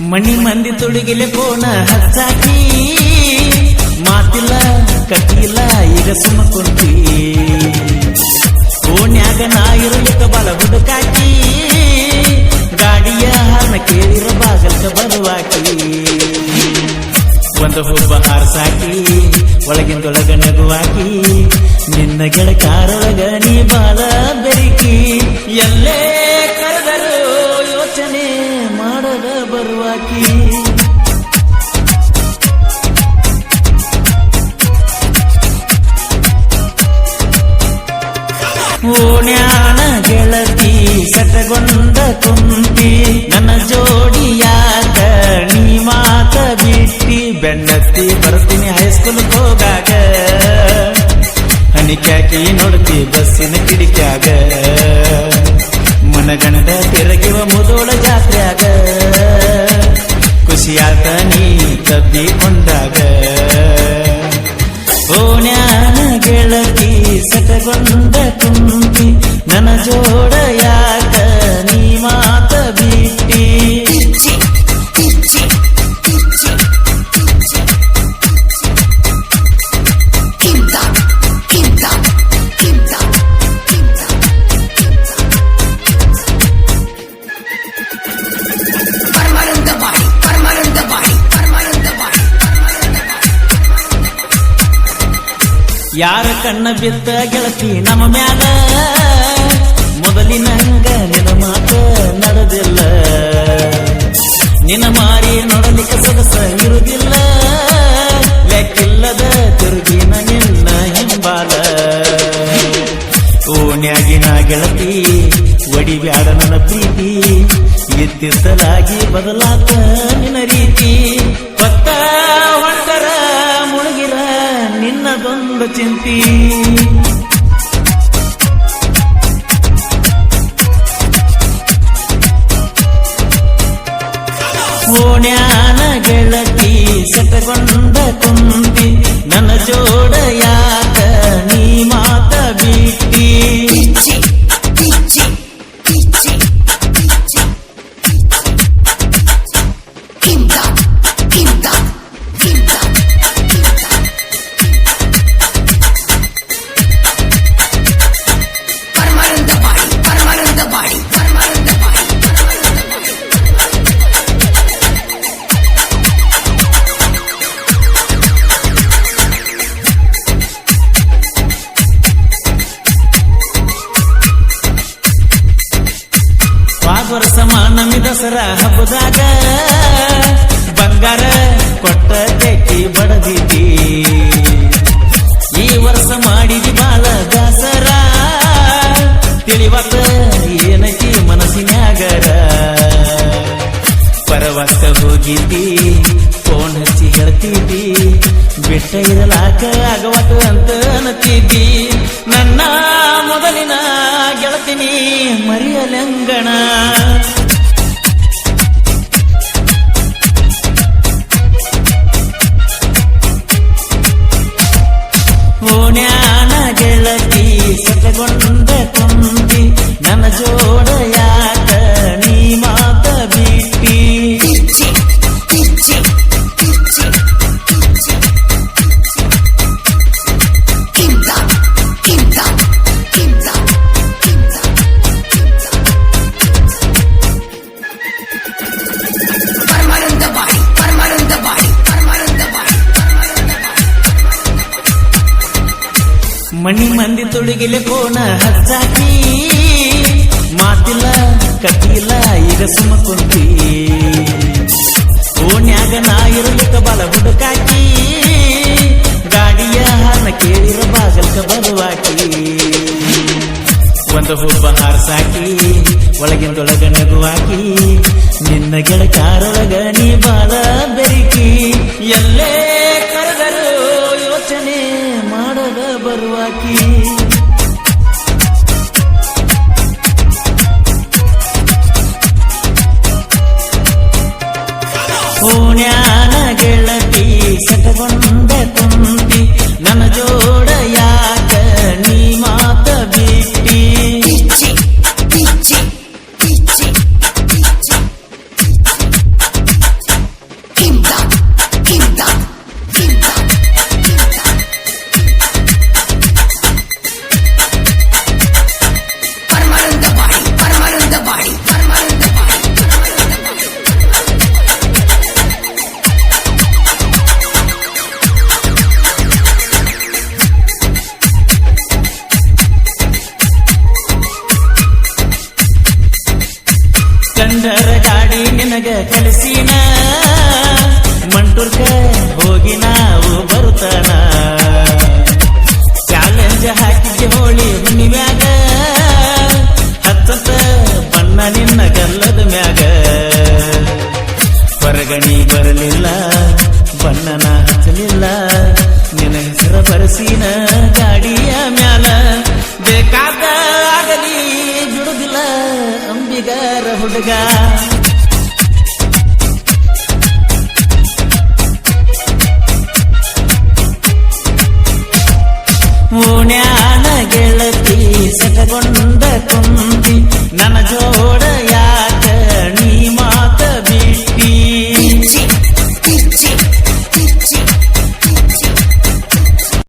ಮಣಿ ಮಂದಿ ತುಡುಗಿಲೆ ಕೋಣ ಹಚ್ಚಾಕಿ ಮಾತಿಲ್ಲ ಕಟ್ಟಿಲ್ಲ ಈಗ ಸುಮ್ಮ ಕುಂತಿ ಓಣ್ಯಾಗ ನಾ ಇರಲಿಕ್ಕ ಬಲ ಹುಡುಕಾಕಿ. ಗಾಡಿಯ ಹಾರನ ಕೇಳಿರ ಬಾಗಲ್ಕ ಬರುವಾಕಿ. ಒಂದು ಹುಬ್ಬ ಹಾರಸಾಕಿ, ಒಳಗಿಂದೊಳಗ ನಗುವಾಕಿ. ನಿನ್ನ ಗೆಳಕಾರೊಳಗ ನೀ ಬಾಳ ಬೆರಿಕಿ. ಎಲ್ಲೇ ಓಣ್ಯಾನ ಗೆಳತಿ ಸಟಗೊಂಡ ಕುಂತಿ. ನನ್ನ ಜೋಡಿಯಾಗ ನೀ ಮಾತ ಬಿಟ್ಟಿ? ಬೆನ್ನತ್ತಿ ಬರ್ತೀನಿ ಹೈಸ್ಕೂಲ್ ಹೋಗಾಗ. ಹನಿಕ್ಯಾಕಿ ನೋಡ್ತಿ ಬಸ್ಸಿನ ಕಿಡಿಕ್ಯಾಗ. ಮನಗಣದ ತಿರುಗಿವ ಮುದೋಳ ಜಾತ್ರೆಯಾಗ. ಖುಷಿಯಾತ ನೀ ತಬ್ಬಿಕೊಂಡಾಗ. ಓಣ್ಯಾನ ನನ್ನ ಜೋಡ ಯಾಕ ನೀ ಮಾತ ಬಿಟ್ಟಿ Permanent the body, permanent the body, permanent the body. ಯಾರ ಕಣ್ಣ ಬಿದ್ದ ಗೆಳತಿ ನಮ್ಮ ಮ್ಯಾಲ ಮೊದಲಿನಂಗ ನಿನ ಮಾತ ನಡೆದಿಲ್ಲ. ನಿನ್ನ ಮಾರಿ ನೋಡಲಿಕ್ಕೆ ಸೊಗಸ ಇರುವುದಿಲ್ಲ. ಲೆಕ್ಕಿಲ್ಲದ ತಿರುಗಿನ ನಿನ್ನ ಹಿಂಬಾಲ. ಓಣ್ಯಾಗಿನ ಗೆಳತಿ ಒಡಿಬ್ಯಾಡ ನನ್ನ ಪ್ರೀತಿ. ಇತ್ತಿತ್ತಲಾಗಿ ಬದಲಾತ ನಿನ್ನ ರೀತಿ. ಪತ್ತ ಹೊಂಟರ ಮುಳುಗಿರ ನಿನ್ನದೊಂದು ಚಿಂತಿ. ಸೆಟಗೊಂಡ ಕುಂತಿ ನನ್ನ ಜೋಡ ಮಾನಮಿ ದಸರಾ ಹಬ್ಬದಾಗ ಬಂಗಾರ ಕೊಟ್ಟ ತೆಕ್ಕಿ ಬಡದಿದ್ದಿ ಈ ವರ್ಷ ಮಾಡಿದಿ ಬಾಲ ದಸರಾ. ತಿಳಿವತ್ತ ಏನಕ್ಕೆ ಮನಸ್ಸಿನಾಗರ ಪರವತ್ತ ಹೋಗಿದ್ದಿ ಹಚ್ಚಿ ಹೇಳ್ತಿದ್ದಿ, ಬಿಟ್ಟ ಇರಲಾಕ ಆಗವತ್ತು ಅಂತ ಅನ್ನತಿದ್ದಿ. கொண்ட ಮಣಿ ಮಂದಿ ತುಳುಗಿಲೆ ಕೋಣ ಹಚ್ಚಾಕಿ ಮಾತಿಲ್ಲ ಕಟ್ಟಿಲ್ಲ ಈಗ ಸುಮ್ಮ ಕುಂತಿ. ಓಣ್ಯಾಗ ನಾ ಇರಲಿಕ್ಕ ಬಲ ಹುಡುಕಾಕಿ. ಗಾಡಿಯ ಹಾನ ಕೇಳಿರ ಬಾಗಲ್ಕ ಬರುವಾಕಿ. ಒಂದು ಹುಬ್ಬ ಹಾರಸಾಕಿ, ಒಳಗಿಂದೊಳಗ ನಗುವಾಕಿ. ನಿನ್ನ ಗೆಳಕಾರೊಳಗ ನೀ ಬಾಲ ಬೆರಿಕಿ. ಎಲ್ಲೇ ಕರೆದರು ಯೋಚನೆ ಮಾಡದ ಬರುವಾಕಿ ಓಣ್ಯಾನ ಗೆಳತಿ ಹೋಗಿ ನಾವು ಬರುತ್ತಾನ? ಚಾಲೆಂಜ್ ಹಾಕಿದ್ದೆ ಹೋಳಿ ಹುಣ್ಣಿಮ್ಯಾಗ. ಹತ್ತತ್ತ ಬಣ್ಣ ನಿನ್ನ ಗಲ್ಲದ ಮ್ಯಾಗ. ಹೊರಗಣಿ ಬರಲಿಲ್ಲ, ಬಣ್ಣನ ಹಚ್ಚಲಿಲ್ಲ. ನಿನ್ನ ಹೆಸರ ಬರಸಿನ ಗಾಡಿಯ ಮ್ಯಾಲ. ಬೇಕಾದ ಆಗಲಿ ಬಿಡುದಿಲ್ಲ ಅಂಬಿಗಾರ ಹುಡುಗ. ಓಣ್ಯಾನ ತುಂಬಿ ನನ್ನ ಜೋಡ